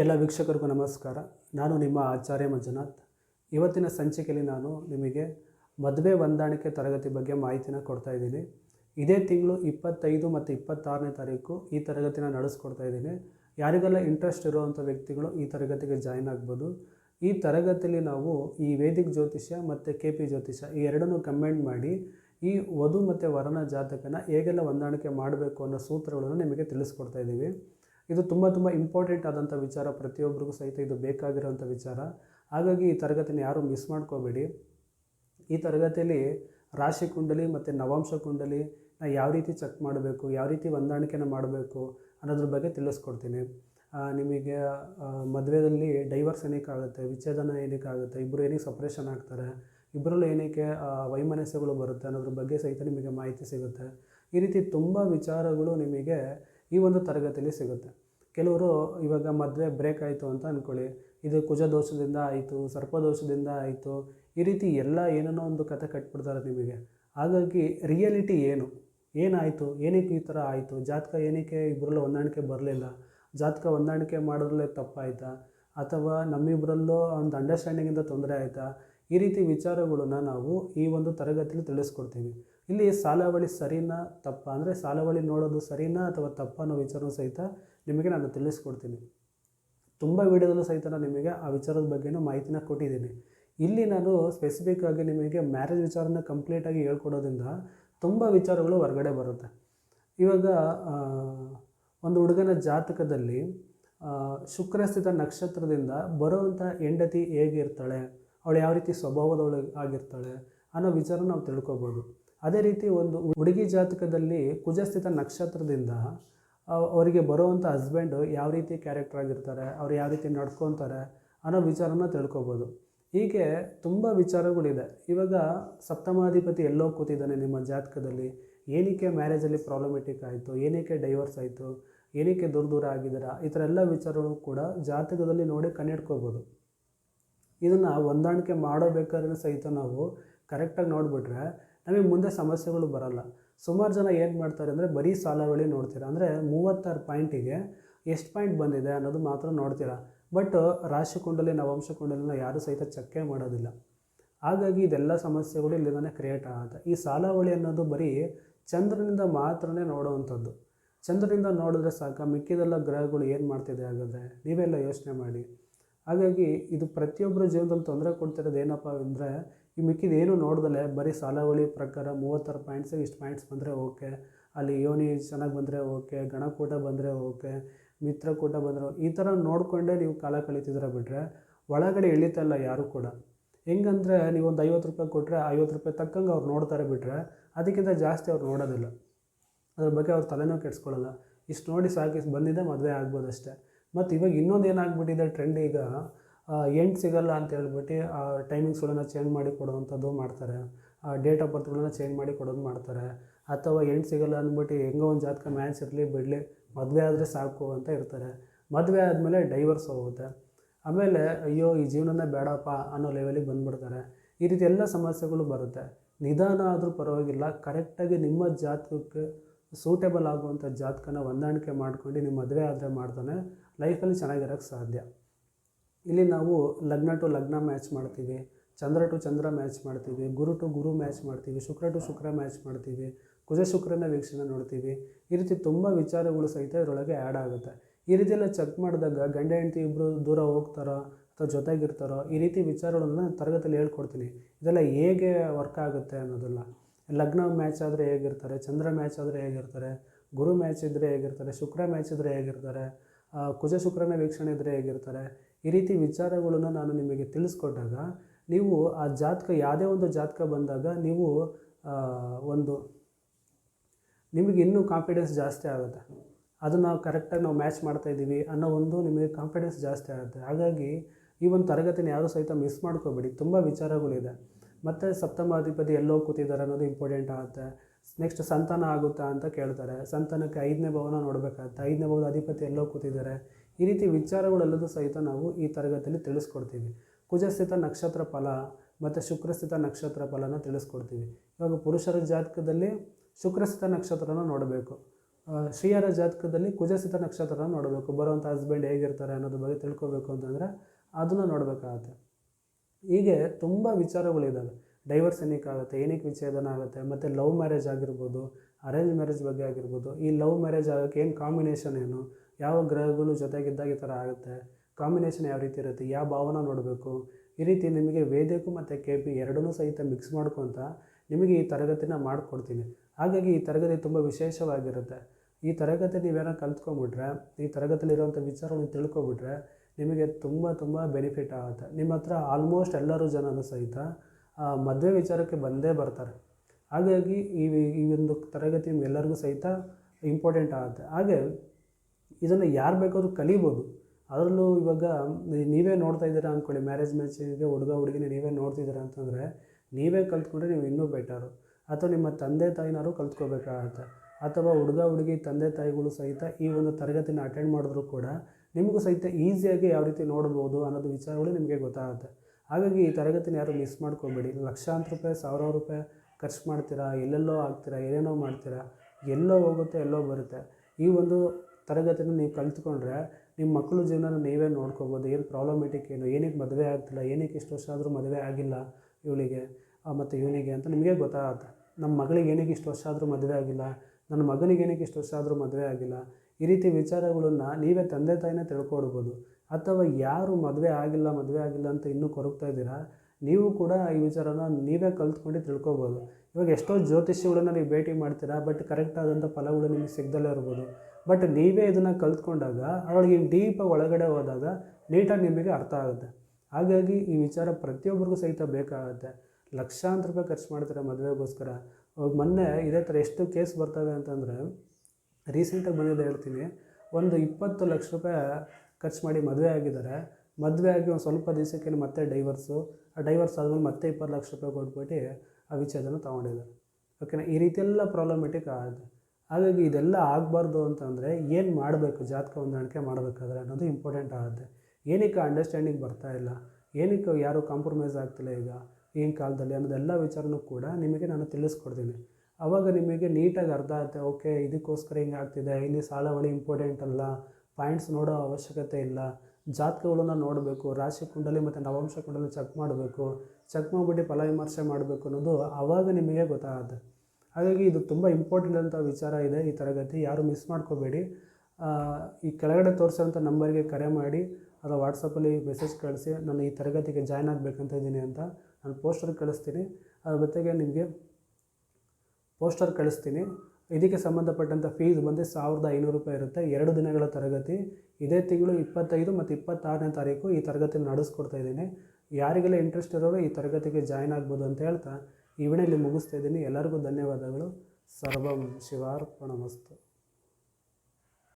ಎಲ್ಲ ವೀಕ್ಷಕರಿಗೂ ನಮಸ್ಕಾರ. ನಾನು ನಿಮ್ಮ ಆಚಾರ್ಯ ಮಂಜುನಾಥ್. ಇವತ್ತಿನ ಸಂಚಿಕೆಯಲ್ಲಿ ನಾನು ನಿಮಗೆ ಮದುವೆ ಹೊಂದಾಣಿಕೆ ತರಗತಿ ಬಗ್ಗೆ ಮಾಹಿತಿನ ಕೊಡ್ತಾ ಇದ್ದೀನಿ. ಇದೇ ತಿಂಗಳು ಇಪ್ಪತ್ತೈದು ಮತ್ತು ಇಪ್ಪತ್ತಾರನೇ ತಾರೀಕು ಈ ತರಗತಿನ ನಡೆಸ್ಕೊಡ್ತಾ ಇದ್ದೀನಿ. ಯಾರಿಗೆಲ್ಲ ಇಂಟ್ರೆಸ್ಟ್ ಇರುವಂಥ ವ್ಯಕ್ತಿಗಳು ಈ ತರಗತಿಗೆ ಜಾಯ್ನ್ ಆಗ್ಬೋದು. ಈ ತರಗತಿಯಲ್ಲಿ ನಾವು ಈ ವೇದಿಕ್ ಜ್ಯೋತಿಷ್ಯ ಮತ್ತು ಕೆ ಪಿ ಜ್ಯೋತಿಷ್ಯ ಈ ಎರಡನ್ನೂ ಕಮೆಂಟ್ ಮಾಡಿ ಈ ವಧು ಮತ್ತು ವರನ ಜಾತಕನ ಹೇಗೆಲ್ಲ ಹೊಂದಾಣಿಕೆ ಮಾಡಬೇಕು ಅನ್ನೋ ಸೂತ್ರಗಳನ್ನು ನಿಮಗೆ ತಿಳಿಸ್ಕೊಡ್ತಾ ಇದ್ದೀವಿ. ಇದು ತುಂಬ ತುಂಬ ಇಂಪಾರ್ಟೆಂಟ್ ಆದಂಥ ವಿಚಾರ. ಪ್ರತಿಯೊಬ್ಬರಿಗೂ ಸಹಿತ ಇದು ಬೇಕಾಗಿರೋಂಥ ವಿಚಾರ. ಹಾಗಾಗಿ ಈ ತರಗತಿನ ಯಾರೂ ಮಿಸ್ ಮಾಡ್ಕೋಬೇಡಿ. ಈ ತರಗತಿಯಲ್ಲಿ ರಾಶಿ ಕುಂಡಲಿ ಮತ್ತು ನವಾಂಶ ಕುಂಡಲಿ ನಾ ಯಾವ ರೀತಿ ಚೆಕ್ ಮಾಡಬೇಕು, ಯಾವ ರೀತಿ ಹೊಂದಾಣಿಕೆನ ಮಾಡಬೇಕು ಅನ್ನೋದ್ರ ಬಗ್ಗೆ ತಿಳಿಸ್ಕೊಡ್ತೀನಿ. ನಿಮಗೆ ಮದುವೆಯಲ್ಲಿ ಡೈವರ್ಸ್ ಏನಕ್ಕಾಗುತ್ತೆ ವಿಚ್ಛೇದನ ಏನಕ್ಕಾಗುತ್ತೆ ಇಬ್ಬರು ಏನಕ್ಕೆ ಸಪ್ರೇಷನ್ ಆಗ್ತಾರೆ ಇಬ್ಬರಲ್ಲೂ ಏನಕ್ಕೆ ವೈಮನಸ್ಯಗಳು ಬರುತ್ತೆ ಅನ್ನೋದ್ರ ಬಗ್ಗೆ ಸಹಿತ ನಿಮಗೆ ಮಾಹಿತಿ ಸಿಗುತ್ತೆ. ಈ ರೀತಿ ತುಂಬ ವಿಚಾರಗಳು ನಿಮಗೆ ಈ ಒಂದು ತರಗತಿಯಲ್ಲಿ ಸಿಗುತ್ತೆ. ಕೆಲವರು ಇವಾಗ ಮದುವೆ ಬ್ರೇಕ್ ಆಯಿತು ಅಂತ ಅಂದ್ಕೊಳ್ಳಿ ಇದು ಕುಜ ದೋಷದಿಂದ ಆಯಿತು, ಸರ್ಪದೋಷದಿಂದ ಆಯಿತು, ಈ ರೀತಿ ಎಲ್ಲ ಏನೇನೋ ಒಂದು ಕತೆ ಕಟ್ಬಿಡ್ತಾರೆ ನಿಮಗೆ. ಹಾಗಾಗಿ ರಿಯಾಲಿಟಿ ಏನು? ಏನಾಯಿತು? ಏನಕ್ಕೆ ಈ ಥರ ಆಯಿತು? ಜಾತಕ ಏನಕ್ಕೆ ಇಬ್ಬರಲ್ಲೂ ಹೊಂದಾಣಿಕೆ ಬರಲಿಲ್ಲ? ಜಾತಕ ಹೊಂದಾಣಿಕೆ ಮಾಡೋದ್ರಲ್ಲೇ ತಪ್ಪಾಯಿತಾ? ಅಥವಾ ನಮ್ಮಿಬ್ಬರಲ್ಲೂ ಒಂದು ಅಂಡರ್ಸ್ಟ್ಯಾಂಡಿಂಗಿಂದ ತೊಂದರೆ ಆಯಿತಾ? ಈ ರೀತಿ ವಿಚಾರಗಳನ್ನ ನಾವು ಈ ಒಂದು ತರಗತಿಯಲ್ಲಿ ತಿಳಿಸ್ಕೊಡ್ತೀವಿ. ಇಲ್ಲಿ ಸಾಲಾವಳಿ ಸರಿನಾ ತಪ್ಪ? ಅಂದರೆ ಸಾಲಾವಳಿ ನೋಡೋದು ಸರಿನಾ ಅಥವಾ ತಪ್ಪ ಅನ್ನೋ ವಿಚಾರ ಸಹಿತ ನಿಮಗೆ ನಾನು ತಿಳಿಸ್ಕೊಡ್ತೀನಿ. ತುಂಬ ವಿಡಿಯೋದಲ್ಲೂ ಸಹಿತ ನಾನು ನಿಮಗೆ ಆ ವಿಚಾರದ ಬಗ್ಗೆನೂ ಮಾಹಿತಿನ ಕೊಟ್ಟಿದ್ದೀನಿ. ಇಲ್ಲಿ ನಾನು ಸ್ಪೆಸಿಫಿಕ್ ಆಗಿ ನಿಮಗೆ ಮ್ಯಾರೇಜ್ ವಿಚಾರನ ಕಂಪ್ಲೀಟಾಗಿ ಹೇಳ್ಕೊಡೋದ್ರಿಂದ ತುಂಬ ವಿಚಾರಗಳು ಹೊರಗಡೆ ಬರುತ್ತೆ. ಇವಾಗ ಒಂದು ಹುಡುಗನ ಜಾತಕದಲ್ಲಿ ಶುಕ್ರಸ್ಥಿತ ಶುಕ್ರ ಸ್ಥಿತ ನಕ್ಷತ್ರದಿಂದ ಬರುವಂಥ ಹೆಂಡತಿ ಹೇಗಿರ್ತಾಳೆ? ಅವಳು ಯಾವ ರೀತಿ ಸ್ವಭಾವದವಳು ಆಗಿರ್ತಾಳೆ ಅನ್ನೋ ವಿಚಾರ ನಾವು ತಿಳ್ಕೊಬೋದು. ಅದೇ ರೀತಿ ಒಂದು ಹುಡುಗಿ ಜಾತಕದಲ್ಲಿ ಕುಜಸ್ಥಿತ ನಕ್ಷತ್ರದಿಂದ ಅವರಿಗೆ ಬರುವಂಥ ಹಸ್ಬೆಂಡು ಯಾವ ರೀತಿ ಕ್ಯಾರೆಕ್ಟರ್ ಆಗಿರ್ತಾರೆ, ಅವ್ರು ಯಾವ ರೀತಿ ನಡ್ಕೊತಾರೆ ಅನ್ನೋ ವಿಚಾರನ ತಿಳ್ಕೊಬೋದು. ಹೀಗೆ ತುಂಬ ವಿಚಾರಗಳಿದೆ. ಇವಾಗ ಸಪ್ತಮಾಧಿಪತಿ ಎಲ್ಲೋ ಕೂತಿದ್ದಾನೆ ನಿಮ್ಮ ಜಾತಕದಲ್ಲಿ, ಏನಕ್ಕೆ ಮ್ಯಾರೇಜಲ್ಲಿ ಪ್ರಾಬ್ಲಮೆಟಿಕ್ ಆಯಿತು, ಏನಕ್ಕೆ ಡೈವರ್ಸ್ ಆಯಿತು, ಏನಕ್ಕೆ ದೂರ ದೂರ ಆಗಿದ್ದೀರಾ, ಈ ಥರ ಎಲ್ಲ ವಿಚಾರಗಳು ಕೂಡ ಜಾತಕದಲ್ಲಿ ನೋಡಿ ಕಣ್ಣಿಡ್ಕೋಬೋದು ಇದನ್ನು ಹೊಂದಾಣಿಕೆ ಮಾಡೋಬೇಕಾದ್ರೆ ಸಹಿತ ನಾವು ಕರೆಕ್ಟಾಗಿ ನೋಡಿಬಿಟ್ರೆ ನಮಗೆ ಮುಂದೆ ಸಮಸ್ಯೆಗಳು ಬರಲ್ಲ. ಸುಮಾರು ಜನ ಏನು ಮಾಡ್ತಾರೆ ಅಂದರೆ ಬರೀ ಸಾಲಾವಳಿ ನೋಡ್ತೀರಾ. ಅಂದರೆ ಮೂವತ್ತಾರು ಪಾಯಿಂಟಿಗೆ ಎಷ್ಟು ಪಾಯಿಂಟ್ ಬಂದಿದೆ ಅನ್ನೋದು ಮಾತ್ರ ನೋಡ್ತೀರಾ. ಬಟ್ ರಾಶಿ ಕುಂಡಲಿ, ನವಂಶ ಕುಂಡಲಿನ ಯಾರೂ ಸಹಿತ ಚಕ್ಕೆ ಮಾಡೋದಿಲ್ಲ. ಹಾಗಾಗಿ ಇದೆಲ್ಲ ಸಮಸ್ಯೆಗಳು ಇಲ್ಲಿಂದನೇ ಕ್ರಿಯೇಟ್ ಆಗುತ್ತೆ. ಈ ಸಾಲಾವಳಿ ಅನ್ನೋದು ಬರೀ ಚಂದ್ರನಿಂದ ಮಾತ್ರನೇ ನೋಡುವಂಥದ್ದು. ಚಂದ್ರನಿಂದ ನೋಡಿದ್ರೆ ಸಾಕ, ಮಿಕ್ಕಿದೆಲ್ಲ ಗ್ರಹಗಳು ಏನು ಮಾಡ್ತಿದೆ ಹಾಗಾದರೆ? ನೀವೆಲ್ಲ ಯೋಚನೆ ಮಾಡಿ. ಹಾಗಾಗಿ ಇದು ಪ್ರತಿಯೊಬ್ಬರ ಜೀವನದಲ್ಲಿ ತೊಂದರೆ ಕೊಡ್ತಿರೋದು ಏನಪ್ಪ ಅಂದರೆ, ಈ ಮಿಕ್ಕಿದ ಏನು ನೋಡ್ದಲೆ ಬರೀ ಸಾಲಾವಳಿ ಪ್ರಕಾರ ಮೂವತ್ತಾರು ಪಾಯಿಂಟ್ಸ್ ಇಷ್ಟು ಪಾಯಿಂಟ್ಸ್ ಬಂದರೆ ಓಕೆ ಅಲ್ಲಿ ಯೋನಿ ಚೆನ್ನಾಗಿ ಬಂದರೆ ಓಕೆ ಗಣಕೂಟ ಬಂದರೆ ಓಕೆ ಮಿತ್ರಕೂಟ ಬಂದರೆ ಈ ಥರ ನೋಡಿಕೊಂಡೇ ನೀವು ಕಾಲ ಕಳೀತಿದ್ರ ಬಿಟ್ಟರೆ ಒಳಗಡೆ ಇಳಿತಲ್ಲ ಯಾರೂ ಕೂಡ. ಹೆಂಗಂದರೆ ಒಂದು ಐವತ್ತು ರೂಪಾಯಿ ಕೊಟ್ಟರೆ ಐವತ್ತು ರೂಪಾಯಿ ತಕ್ಕಂಗೆ ಅವ್ರು ನೋಡ್ತಾರೆ ಬಿಟ್ಟರೆ ಅದಕ್ಕಿಂತ ಜಾಸ್ತಿ ಅವ್ರು ನೋಡೋದಿಲ್ಲ. ಅದ್ರ ಬಗ್ಗೆ ಅವ್ರು ತಲೆನೂ ಕೆಡಿಸ್ಕೊಳ್ಳಲ್ಲ ಇಷ್ಟು ನೋಡಿ ಸಾಕಿಸ್ ಬಂದಿದ್ದೆ ಬಂದಿದೆ ಮದುವೆ ಆಗ್ಬೋದು ಅಷ್ಟೇ ಮತ್ತು ಇವಾಗ ಇನ್ನೊಂದು ಏನಾಗ್ಬಿಟ್ಟಿದೆ ಟ್ರೆಂಡ್ ಈಗ ಎಂಟು ಸಿಗಲ್ಲ ಅಂತ ಹೇಳ್ಬಿಟ್ಟು, ಆ ಟೈಮಿಂಗ್ಸ್ಗಳನ್ನ ಚೇಂಜ್ ಮಾಡಿ ಕೊಡುವಂಥದ್ದು ಮಾಡ್ತಾರೆ. ಆ ಡೇಟ್ ಆಫ್ ಬರ್ತ್ಗಳನ್ನ ಚೇಂಜ್ ಮಾಡಿ ಕೊಡೋದು ಮಾಡ್ತಾರೆ. ಅಥವಾ ಎಂಟು ಸಿಗಲ್ಲ ಅಂದ್ಬಿಟ್ಟು ಹೆಂಗೋ ಒಂದು ಜಾತಕ ಮ್ಯಾಚ್ ಇರಲಿ, ಬಿಡಲಿ, ಮದುವೆ ಆದರೆ ಸಾಕು ಅಂತ ಇರ್ತಾರೆ. ಮದುವೆ ಆದಮೇಲೆ ಡೈವರ್ಸ್ ಹೋಗುತ್ತೆ. ಆಮೇಲೆ ಅಯ್ಯೋ, ಈ ಜೀವನನೇ ಬೇಡಪ್ಪ ಅನ್ನೋ ಲೆವೆಲಿಗೆ ಬಂದ್ಬಿಡ್ತಾರೆ. ಈ ರೀತಿ ಎಲ್ಲ ಸಮಸ್ಯೆಗಳು ಬರುತ್ತೆ. ನಿಧಾನ ಆದರೂ ಪರವಾಗಿಲ್ಲ ಕರೆಕ್ಟಾಗಿ ನಿಮ್ಮ ಜಾತಕಕ್ಕೆ ಸೂಟೇಬಲ್ ಆಗುವಂಥ ಜಾತಕನ ಹೊಂದಾಣಿಕೆ ಮಾಡ್ಕೊಂಡು ನಿಮ್ಮ ಮದುವೆ ಆದರೆ ಮಾಡ್ತಾನೆ ಲೈಫಲ್ಲಿ ಚೆನ್ನಾಗಿರೋಕ್ಕೆ ಸಾಧ್ಯ. ಇಲ್ಲಿ ನಾವು ಲಗ್ನ ಟು ಲಗ್ನ ಮ್ಯಾಚ್ ಮಾಡ್ತೀವಿ, ಚಂದ್ರ ಟು ಚಂದ್ರ ಮ್ಯಾಚ್ ಮಾಡ್ತೀವಿ, ಗುರು ಟು ಗುರು ಮ್ಯಾಚ್ ಮಾಡ್ತೀವಿ, ಶುಕ್ರ ಟು ಶುಕ್ರ ಮ್ಯಾಚ್ ಮಾಡ್ತೀವಿ, ಕುಜ ಶುಕ್ರನ ವೀಕ್ಷಣೆ ನೋಡ್ತೀವಿ. ಈ ರೀತಿ ತುಂಬ ವಿಚಾರಗಳು ಸಹಿತ ಇದರೊಳಗೆ ಆ್ಯಡ್ ಆಗುತ್ತೆ. ಈ ರೀತಿಯೆಲ್ಲ ಚೆಕ್ ಮಾಡಿದಾಗ ಗಂಡ, ಹೆಂಡತಿ ಇಬ್ಬರು ದೂರ ಹೋಗ್ತಾರೋ ಅಥವಾ ಜೊತೆಗಿರ್ತಾರೋ ಈ ರೀತಿ ವಿಚಾರಗಳನ್ನು ತರಗತಿಯಲ್ಲಿ ಹೇಳ್ಕೊಡ್ತೀನಿ. ಇದೆಲ್ಲ ಹೇಗೆ ವರ್ಕ್ ಆಗುತ್ತೆ ಅನ್ನೋದೆಲ್ಲ. ಲಗ್ನ ಮ್ಯಾಚ್ ಆದರೆ ಹೇಗಿರ್ತಾರೆ, ಚಂದ್ರ ಮ್ಯಾಚ್ ಆದರೆ ಹೇಗಿರ್ತಾರೆ, ಗುರು ಮ್ಯಾಚ್ ಇದ್ದರೆ ಹೇಗಿರ್ತಾರೆ, ಶುಕ್ರ ಮ್ಯಾಚ್ ಇದ್ದರೆ ಹೇಗಿರ್ತಾರೆ ಕುಜ ಶುಕ್ರನ ವೀಕ್ಷಣೆ ಇದ್ದರೆ ಹೇಗಿರ್ತಾರೆ? ಈ ರೀತಿ ವಿಚಾರಗಳನ್ನು ನಾನು ನಿಮಗೆ ತಿಳಿಸ್ಕೊಟ್ಟಾಗ ನೀವು ಆ ಜಾತಕ, ಯಾವುದೇ ಒಂದು ಜಾತಕ ಬಂದಾಗ ನೀವು ಒಂದು ನಿಮಗೆ ಇನ್ನೂ ಕಾನ್ಫಿಡೆನ್ಸ್ ಜಾಸ್ತಿ ಆಗುತ್ತೆ. ಅದನ್ನು ಕರೆಕ್ಟಾಗಿ ನಾವು ಮ್ಯಾಚ್ ಮಾಡ್ತಾ ಇದ್ದೀವಿ ಅನ್ನೋ ಒಂದು ನಿಮಗೆ ಕಾನ್ಫಿಡೆನ್ಸ್ ಜಾಸ್ತಿ ಆಗುತ್ತೆ. ಹಾಗಾಗಿ ಈ ಒಂದು ತರಗತಿನ ಯಾರೂ ಸಹಿತ ಮಿಸ್ ಮಾಡ್ಕೋಬೇಡಿ. ತುಂಬ ವಿಚಾರಗಳಿದೆ. ಮತ್ತು ಸಪ್ತಮಾಧಿಪತಿ ಎಲ್ಲೋ ಕೂತಿದ್ದಾರೆ ಅನ್ನೋದು ಇಂಪಾರ್ಟೆಂಟ್ ಆಗುತ್ತೆ. ನೆಕ್ಸ್ಟ್ ಸಂತಾನ ಆಗುತ್ತಾ ಅಂತ ಕೇಳ್ತಾರೆ. ಸಂತಾನಕ್ಕೆ ಐದನೇ ಭವನ ನೋಡಬೇಕಾಗುತ್ತೆ. ಐದನೇ ಭವನ ಅಧಿಪತಿ ಎಲ್ಲೋ ಕೂತಿದ್ದಾರೆ. ಈ ರೀತಿ ವಿಚಾರಗಳೆಲ್ಲದೂ ಸಹಿತ ನಾವು ಈ ತರಗತಿಯಲ್ಲಿ ತಿಳಿಸ್ಕೊಡ್ತೀವಿ. ಕುಜಸ್ಥಿತ ನಕ್ಷತ್ರ ಫಲ ಮತ್ತು ಶುಕ್ರಸ್ಥಿತ ನಕ್ಷತ್ರ ಫಲನ ತಿಳಿಸ್ಕೊಡ್ತೀವಿ. ಇವಾಗ ಪುರುಷರ ಜಾತಕದಲ್ಲಿ ಶುಕ್ರಸ್ಥಿತ ನಕ್ಷತ್ರನ ನೋಡಬೇಕು. ಶ್ರೀಯರ ಜಾತಕದಲ್ಲಿ ಕುಜಸ್ಥಿತ ನಕ್ಷತ್ರನ ನೋಡಬೇಕು. ಬರುವಂಥ ಹಸ್ಬೆಂಡ್ ಹೇಗಿರ್ತಾರೆ ಅನ್ನೋದ್ರ ಬಗ್ಗೆ ತಿಳ್ಕೊಬೇಕು ಅಂತಂದರೆ ಅದನ್ನು ನೋಡಬೇಕಾಗತ್ತೆ. ಹೀಗೆ ತುಂಬ ವಿಚಾರಗಳಿದ್ದಾವೆ ಡೈವರ್ಸ್ ಏನಕ್ಕಾಗುತ್ತೆ? ಏನಕ್ಕೆ ವಿಚ್ಛೇದನ ಆಗುತ್ತೆ? ಮತ್ತು ಲವ್ ಮ್ಯಾರೇಜ್ ಆಗಿರ್ಬೋದು ಅರೇಂಜ್ ಮ್ಯಾರೇಜ್ ಬಗ್ಗೆ ಆಗಿರ್ಬೋದು, ಈ ಲವ್ ಮ್ಯಾರೇಜ್ ಆಗೋಕ್ಕೆ ಏನು ಕಾಂಬಿನೇಷನ್ ಏನು? ಯಾವ ಗ್ರಹಗಳು ಜೊತೆಗಿದ್ದಾಗ ಈ ಥರ ಆಗುತ್ತೆ? ಕಾಂಬಿನೇಷನ್ ಯಾವ ರೀತಿ ಇರುತ್ತೆ? ಯಾವ ಭಾವನ ನೋಡಬೇಕು? ಈ ರೀತಿ ನಿಮಗೆ ವೇದಕ್ಕೂ ಮತ್ತು ಕೆ ಪಿ ಎರಡನ್ನೂ ಸಹಿತ ಮಿಕ್ಸ್ ಮಾಡ್ಕೊತ ನಿಮಗೆ ಈ ತರಗತಿನ ಮಾಡಿಕೊಡ್ತೀನಿ. ಹಾಗಾಗಿ ಈ ತರಗತಿ ತುಂಬ ವಿಶೇಷವಾಗಿರುತ್ತೆ. ಈ ತರಗತಿ ನೀವೇನೋ ಕಲ್ತ್ಕೊಂಬಿಟ್ರೆ ಈ ತರಗತಿಲಿರುವಂಥ ವಿಚಾರವನ್ನು ತಿಳ್ಕೊಬಿಟ್ರೆ ನಿಮಗೆ ತುಂಬ ತುಂಬ ಬೆನಿಫಿಟ್ ಆಗುತ್ತೆ. ನಿಮ್ಮ ಹತ್ರ ಆಲ್ಮೋಸ್ಟ್ ಎಲ್ಲರೂ ಜನರು ಸಹಿತ ಮದುವೆ ವಿಚಾರಕ್ಕೆ ಬಂದೇ ಬರ್ತಾರೆ. ಹಾಗಾಗಿ ಈ ಈ ಒಂದು ತರಗತಿ ಎಲ್ಲರಿಗೂ ಸಹಿತ ಇಂಪಾರ್ಟೆಂಟ್ ಆಗುತ್ತೆ. ಹಾಗೆ ಇದನ್ನು ಯಾರು ಬೇಕಾದ್ರೂ ಕಲಿಬೋದು. ಅದರಲ್ಲೂ ಇವಾಗ ನೀವೇ ನೋಡ್ತಾ ಇದ್ದೀರಾ ಅಂದ್ಕೊಳ್ಳಿ ಮ್ಯಾರೇಜ್ ಮ್ಯಾಚಿಗೆ ಹುಡುಗ ಹುಡುಗಿನ ನೀವೇ ನೋಡ್ತಿದ್ದೀರಾ ಅಂತಂದರೆ ನೀವೇ ಕಲ್ತ್ಕೊಂಡ್ರೆ ನೀವು ಇನ್ನೂ ಬೆಟರು ಅಥವಾ ನಿಮ್ಮ ತಂದೆ ತಾಯಿನಾರು ಕಲ್ತ್ಕೋಬೇಕಾಗತ್ತೆ. ಅಥವಾ ಹುಡುಗ ಹುಡುಗಿ, ತಂದೆ ತಾಯಿಗಳು ಸಹಿತ ಈ ಒಂದು ತರಗತಿನ ಅಟೆಂಡ್ ಮಾಡಿದ್ರು ಕೂಡ ನಿಮಗೂ ಸಹಿತ ಈಸಿಯಾಗಿ ಯಾವ ರೀತಿ ನೋಡ್ಬೋದು ಅನ್ನೋದು ವಿಚಾರಗಳು ನಿಮಗೆ ಗೊತ್ತಾಗುತ್ತೆ. ಹಾಗಾಗಿ ಈ ತರಗತಿನ ಯಾರು ಮಿಸ್ ಮಾಡ್ಕೋಬೇಡಿ. ಲಕ್ಷಾಂತರ ರೂಪಾಯಿ, ಸಾವಿರಾರು ರೂಪಾಯಿ ಖರ್ಚು ಮಾಡ್ತೀರಾ, ಎಲ್ಲೆಲ್ಲೋ ಆಗ್ತೀರಾ, ಏನೇನೋ ಮಾಡ್ತೀರಾ, ಎಲ್ಲೋ ಹೋಗುತ್ತೆ, ಎಲ್ಲೋ ಬರುತ್ತೆ. ಈ ಒಂದು ತರಗತಿನ ನೀವು ಕಲ್ತ್ಕೊಂಡ್ರೆ ನಿಮ್ಮ ಮಕ್ಕಳು ಜೀವನ ನೀವೇ ನೋಡ್ಕೋಬೋದು. ಏನು ಪ್ರಾಬ್ಲಮೆಟಿಕ್ ಏನು, ಏನಕ್ಕೆ ಮದುವೆ ಆಗ್ತಿಲ್ಲ, ಏನಕ್ಕೆ ಇಷ್ಟು ವರ್ಷ ಆದರೂ ಮದುವೆ ಆಗಿಲ್ಲ ಇವಳಿಗೆ ಮತ್ತು ಇವನಿಗೆ ಅಂತ ನಿಮಗೆ ಗೊತ್ತಾಗುತ್ತೆ. ನಮ್ಮ ಮಗಳಿಗೆ ಏನಕ್ಕೆ ಇಷ್ಟು ವರ್ಷ ಆದರೂ ಮದುವೆ ಆಗಿಲ್ಲ, ನನ್ನ ಮಗನಿಗೆ ಏನಕ್ಕೆ ಇಷ್ಟು ವರ್ಷ ಆದರೂ ಮದುವೆ ಆಗಿಲ್ಲ, ಈ ರೀತಿ ವಿಚಾರಗಳನ್ನು ನೀವೇ ತಂದೆ ತಾಯಿನೇ ತಿಳ್ಕೊಡ್ಬೋದು. ಅಥವಾ ಯಾರು ಮದುವೆ ಆಗಿಲ್ಲ ಮದುವೆ ಆಗಿಲ್ಲ ಅಂತ ಇನ್ನೂ ಕೊರಗ್ತಾ ಇದ್ದೀರಾ? ನೀವು ಕೂಡ ಈ ವಿಚಾರನ ನೀವೇ ಕಲ್ತ್ಕೊಂಡು ತಿಳ್ಕೊಬೋದು. ಇವಾಗ ಎಷ್ಟೋ ಜ್ಯೋತಿಷಿಗಳನ್ನ ನೀವು ಭೇಟಿ ಮಾಡ್ತೀರಾ, ಬಟ್ ಕರೆಕ್ಟ್ ಆದಂಥ ಫಲಗಳು ನಿಮಗೆ ಸಿಗ್ದಲ್ಲೇ ಇರ್ಬೋದು. ಬಟ್ ನೀವೇ ಇದನ್ನು ಕಲ್ತ್ಕೊಂಡಾಗ ಅವಳಿಗೆ ಡೀಪಾಗಿ ಒಳಗಡೆ ಹೋದಾಗ ನೀಟಾಗಿ ನಿಮಗೆ ಅರ್ಥ ಆಗುತ್ತೆ. ಹಾಗಾಗಿ ಈ ವಿಚಾರ ಪ್ರತಿಯೊಬ್ಬರಿಗೂ ಸಹಿತ ಬೇಕಾಗುತ್ತೆ. ಲಕ್ಷಾಂತರ ರೂಪಾಯಿ ಖರ್ಚು ಮಾಡ್ತಾರೆ ಮದುವೆಗೋಸ್ಕರ? ಮೊನ್ನೆ ಇದೇ ಥರ ಎಷ್ಟು ಕೇಸ್ ಬರ್ತವೆ ಅಂತಂದರೆ ರೀಸೆಂಟಾಗಿ ಬಂದಿದ್ದೆ ಹೇಳ್ತೀನಿ. ಒಂದು ಇಪ್ಪತ್ತು ಲಕ್ಷ ರೂಪಾಯಿ ಖರ್ಚು ಮಾಡಿ ಮದುವೆ ಆಗಿದ್ದಾರೆ. ಮದುವೆ ಆಗಿ ಒಂದು ಸ್ವಲ್ಪ ದಿವಸಕ್ಕೆ ಮತ್ತೆ ಡೈವರ್ಸು ಆ ಡೈವರ್ಸ್ ಆದಮೇಲೆ ಮತ್ತೆ ಇಪ್ಪತ್ತು ಲಕ್ಷ ರೂಪಾಯಿ ಕೊಟ್ಬಿಟ್ಟು ಆ ವಿಚಾರನ ತೊಗೊಂಡಿದ್ದಾರೆ. ಓಕೆನಾ ಈ ರೀತಿಯೆಲ್ಲ ಪ್ರಾಬ್ಲಮೆಟಿಕ್ ಆಗಿದೆ. ಹಾಗಾಗಿ ಇದೆಲ್ಲ ಆಗಬಾರ್ದು ಅಂತಂದರೆ ಏನು ಮಾಡಬೇಕು? ಜಾತಕ ಹೊಂದಾಣಿಕೆ ಮಾಡಬೇಕಾದ್ರೆ ಅನ್ನೋದು ಇಂಪಾರ್ಟೆಂಟ್ ಆಗುತ್ತೆ ಏನಕ್ಕೆ ಅಂಡರ್ಸ್ಟ್ಯಾಂಡಿಂಗ್ ಬರ್ತಾ ಇಲ್ಲ? ಏನಕ್ಕೆ ಯಾರು ಕಾಂಪ್ರಮೈಸ್ ಆಗ್ತಿಲ್ಲ ಈಗ? ಏನು ಕಾಲದಲ್ಲಿ ಅನ್ನೋದೆಲ್ಲ ವಿಚಾರನೂ ಕೂಡ ನಿಮಗೆ ನಾನು ತಿಳಿಸ್ಕೊಡ್ತೀನಿ. ಆವಾಗ ನಿಮಗೆ ನೀಟಾಗಿ ಅರ್ಥ ಆಗುತ್ತೆ ಓಕೆ ಇದಕ್ಕೋಸ್ಕರ ಹಿಂಗೆ ಆಗ್ತಿದೆ ಇಲ್ಲಿ ಸಾಲವಳಿ ಇಂಪಾರ್ಟೆಂಟ್ ಅಲ್ಲ ಪಾಯಿಂಟ್ಸ್ ನೋಡೋ ಅವಶ್ಯಕತೆ ಇಲ್ಲ. ಜಾತಕಗಳನ್ನು ನೋಡಬೇಕು, ರಾಶಿ ಕುಂಡಲಿ ಮತ್ತು ನವಾಂಶ ಕುಂಡಲಿ ಚೆಕ್ ಮಾಡಬೇಕು ಚೆಕ್ ಮಾಡಿಬಿಟ್ಟು ಫಲ ವಿಮರ್ಶೆ ಮಾಡಬೇಕು ಅನ್ನೋದು ಆವಾಗ ನಿಮಗೆ ಗೊತ್ತಾಗುತ್ತೆ. ಹಾಗಾಗಿ ಇದು ತುಂಬ ಇಂಪಾರ್ಟೆಂಟ್ ಅಂತ ವಿಚಾರ ಇದೆ ಈ ತರಗತಿ. ಯಾರು ಮಿಸ್ ಮಾಡ್ಕೋಬೇಡಿ. ಈ ಕೆಳಗಡೆ ತೋರಿಸೋಂಥ ನಂಬರ್ಗೆ ಕರೆ ಮಾಡಿ ಅಥವಾ ವಾಟ್ಸಪ್ಪಲ್ಲಿ ಮೆಸೇಜ್ ಕಳಿಸಿ, ನಾನು ಈ ತರಗತಿಗೆ ಜಾಯ್ನ್ ಆಗಬೇಕಂತ ಇದ್ದೀನಿ ಅಂತ ನಾನು ಪೋಸ್ಟರ್ ಕಳಿಸ್ತೀನಿ. ಅದ್ರ ಜೊತೆಗೆ ನಿಮಗೆ ಪೋಸ್ಟರ್ ಕಳಿಸ್ತೀನಿ. ಇದಕ್ಕೆ ಸಂಬಂಧಪಟ್ಟಂಥ ಫೀಸ್ ಬಂದು ಸಾವಿರದ ಐನೂರು ರೂಪಾಯಿ ಇರುತ್ತೆ. ಎರಡು ದಿನಗಳ ತರಗತಿ. ಇದೇ ತಿಂಗಳು ಇಪ್ಪತ್ತೈದು ಮತ್ತು ಇಪ್ಪತ್ತಾರನೇ ತಾರೀಕು ಈ ತರಗತಿ ನಡೆಸ್ಕೊಡ್ತಾ ಇದ್ದೀನಿ. ಯಾರಿಗೆಲ್ಲ ಇಂಟ್ರೆಸ್ಟ್ ಇರೋರು ಈ ತರಗತಿಗೆ ಜಾಯ್ನ್ ಆಗ್ಬೋದು ಅಂತ ಹೇಳ್ತಾ ಈ ವಿಡಿಯೋ ಇಲ್ಲಿ ಮುಗಿಸ್ತಾ ಇದ್ದೀನಿ. ಎಲ್ಲರಿಗೂ ಧನ್ಯವಾದಗಳು. ಸರ್ವಂ ಶಿವಾರ್ಪಣಮಸ್ತು.